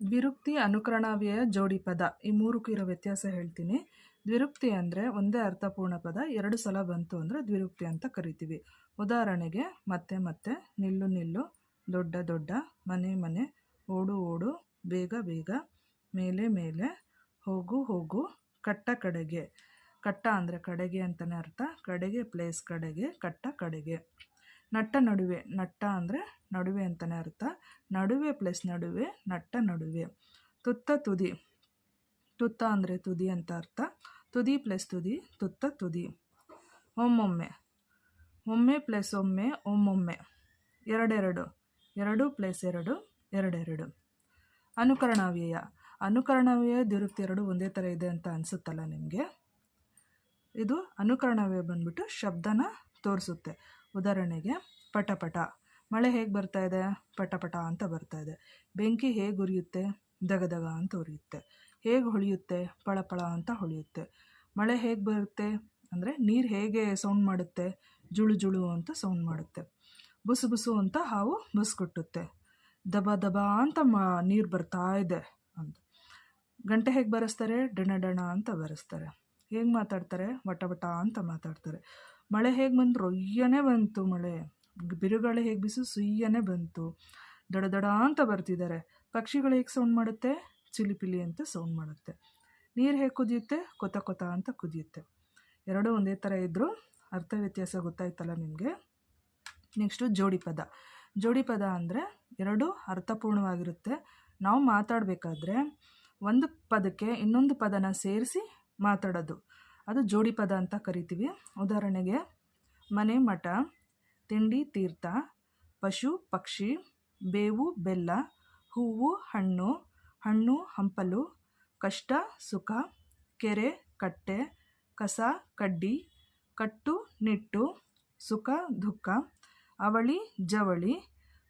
ದ್ವಿರುಕ್ತಿ ಅನುಕರಣಾವ್ಯಯ ಜೋಡಿ ಪದ. ಈ ಮೂರಕ್ಕೂ ಇರೋ ವ್ಯತ್ಯಾಸ ಹೇಳ್ತೀನಿ. ದ್ವಿರುಕ್ತಿ ಅಂದರೆ ಒಂದೇ ಅರ್ಥಪೂರ್ಣ ಪದ, ಎರಡು ಸಲ ಬಂತು ಅಂದರೆ ದ್ವಿರುಕ್ತಿ ಅಂತ ಕರಿತೀವಿ. ಉದಾಹರಣೆಗೆ, ಮತ್ತೆ ಮತ್ತೆ, ನಿಲ್ಲು ನಿಲ್ಲು, ದೊಡ್ಡ ದೊಡ್ಡ, ಮನೆ ಮನೆ, ಓಡು ಓಡು, ಬೇಗ ಬೇಗ, ಮೇಲೆ ಮೇಲೆ, ಹೋಗು ಹೋಗು, ಕಟ್ಟ, ಕಡೆಗೆ. ಕಟ್ಟ ಅಂದರೆ ಕಡೆಗೆ ಅಂತಲೇ ಅರ್ಥ. ಕಡೆಗೆ ಪ್ಲೇಸ್ ಕಡೆಗೆ, ಕಟ್ಟ, ಕಡೆಗೆ. ನಟ್ಟ ನಡುವೆ, ನಟ್ಟ ಅಂದರೆ ನಡುವೆ ಅಂತಲೇ ಅರ್ಥ. ನಡುವೆ ಪ್ಲಸ್ ನಡುವೆ, ನಟ್ಟ ನಡುವೆ. ತುತ್ತ ತುದಿ, ತುತ್ತ ಅಂದರೆ ತುದಿ ಅಂತ ಅರ್ಥ. ತುದಿ ಪ್ಲಸ್ ತುದಿ, ತುತ್ತ ತುದಿ. ಒಮ್ಮೊಮ್ಮೆ, ಒಮ್ಮೆ ಪ್ಲಸ್ ಒಮ್ಮೆ, ಒಮ್ಮೊಮ್ಮೆ. ಎರಡೆರಡು, ಎರಡು ಪ್ಲಸ್ ಎರಡು, ಎರಡೆರಡು. ಅನುಕರಣವ್ಯಯ. ಅನುಕರಣವ್ಯಯ ದಿರುಕ್ತಿ ಎರಡು ಒಂದೇ ಥರ ಇದೆ ಅಂತ ಅನಿಸುತ್ತಲ್ಲ ನಿಮಗೆ? ಇದು ಅನುಕರಣವ್ಯಯ ಬಂದ್ಬಿಟ್ಟು ಶಬ್ದನ ತೋರಿಸುತ್ತೆ. ಉದಾಹರಣೆಗೆ ಪಟಪಟ. ಮಳೆ ಹೇಗೆ ಬರ್ತಾ ಇದೆ? ಪಟಪಟ ಅಂತ ಬರ್ತಾ ಇದೆ. ಬೆಂಕಿ ಹೇಗೆ ಉರಿಯುತ್ತೆ? ದಗದಗ ಅಂತ ಉರಿಯುತ್ತೆ. ಹೇಗೆ ಹೊಳೆಯುತ್ತೆ? ಪಳಪಳ ಅಂತ ಹೊಳೆಯುತ್ತೆ. ಮಳೆ ಹೇಗೆ ಬರುತ್ತೆ? ಅಂದರೆ ನೀರು ಹೇಗೆ ಸೌಂಡ್ ಮಾಡುತ್ತೆ? ಜುಳು ಜುಳು ಅಂತ ಸೌಂಡ್ ಮಾಡುತ್ತೆ. ಬುಸು ಬುಸು ಅಂತ ಹಾವು ಬುಸ್ ಕೊಟ್ಟುತ್ತೆ. ದಬ ದಬ ಅಂತ ಮ, ನೀರು ಬರ್ತಾ ಇದೆ ಅಂತ. ಗಂಟೆ ಹೇಗೆ ಬರೆಸ್ತಾರೆ? ಡಣ ಡಣ ಅಂತ ಬರೆಸ್ತಾರೆ. ಹೇಗೆ ಮಾತಾಡ್ತಾರೆ? ವಟ ವಟ ಅಂತ ಮಾತಾಡ್ತಾರೆ. ಮಳೆ ಹೇಗೆ ಬಂತು ರೊಯ್ಯನೇ ಬಂತು ಮಳೆ. ಬಿರುಗಾಳಿ ಹೇಗೆ ಬಿಸು ಸುಯ್ಯನೇ ಬಂತು. ದಡ ದಡ ಅಂತ ಬರ್ತಿದ್ದಾರೆ. ಪಕ್ಷಿಗಳು ಹೇಗೆ ಸೌಂಡ್ ಮಾಡುತ್ತೆ? ಚಿಲಿಪಿಲಿ ಅಂತ ಸೌಂಡ್ ಮಾಡುತ್ತೆ. ನೀರು ಹೇಗೆ ಕುದಿಯುತ್ತೆ? ಕೊತ ಕೊತ ಅಂತ ಕುದಿಯುತ್ತೆ. ಎರಡೂ ಒಂದೇ ಥರ ಇದ್ದರೂ ಅರ್ಥ ವ್ಯತ್ಯಾಸ ಗೊತ್ತಾಯ್ತಲ್ಲ ನಿಮಗೆ? ನೆಕ್ಸ್ಟು ಜೋಡಿ ಪದ. ಜೋಡಿ ಪದ ಅಂದರೆ ಎರಡು ಅರ್ಥಪೂರ್ಣವಾಗಿರುತ್ತೆ. ನಾವು ಮಾತಾಡಬೇಕಾದ್ರೆ ಒಂದು ಪದಕ್ಕೆ ಇನ್ನೊಂದು ಪದನ ಸೇರಿಸಿ ಮಾತಾಡೋದು. ಅದು ಜೋಡಿ ಪದ ಅಂತ ಕರಿತೀವಿ. ಉದಾಹರಣೆಗೆ, ಮನೆ ಮಠ, ತಿಂಡಿ ತೀರ್ಥ, ಪಶು, ಪಕ್ಷಿ, ಬೇವು, ಬೆಲ್ಲ, ಹೂವು, ಹಣ್ಣು ಹಣ್ಣು, ಹಂಪಲು, ಕಷ್ಟ, ಸುಖ, ಕೆರೆ, ಕಟ್ಟೆ, ಕಸ, ಕಡ್ಡಿ, ಕಟ್ಟು, ನಿಟ್ಟು, ಸುಖ, ದುಃಖ, ಅವಳಿ, ಜವಳಿ,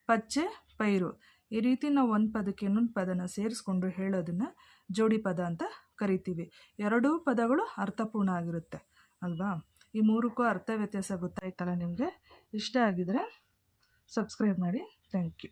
ಪಚ್ಚೆ, ಪೈರು. ಈ ರೀತಿ ನಾವು ಒಂದು ಪದಕ್ಕೆ ಇನ್ನೊಂದು ಪದನ ಸೇರಿಸ್ಕೊಂಡು ಹೇಳೋದನ್ನು ಜೋಡಿ ಪದ ಅಂತ ಕರಿತೀವಿ. ಎರಡೂ ಪದಗಳು ಅರ್ಥಪೂರ್ಣ ಆಗಿರುತ್ತೆ. ಅಲ್ವಾ? ಈ ಮೂರಕ್ಕೂ ಅರ್ಥ ವ್ಯತ್ಯಾಸ ಗೊತ್ತಾಯ್ತಲ್ಲ ನಿಮಗೆ? ಇಷ್ಟ ಆಗಿದರೆ ಸಬ್ಸ್ಕ್ರೈಬ್ ಮಾಡಿ. Thank you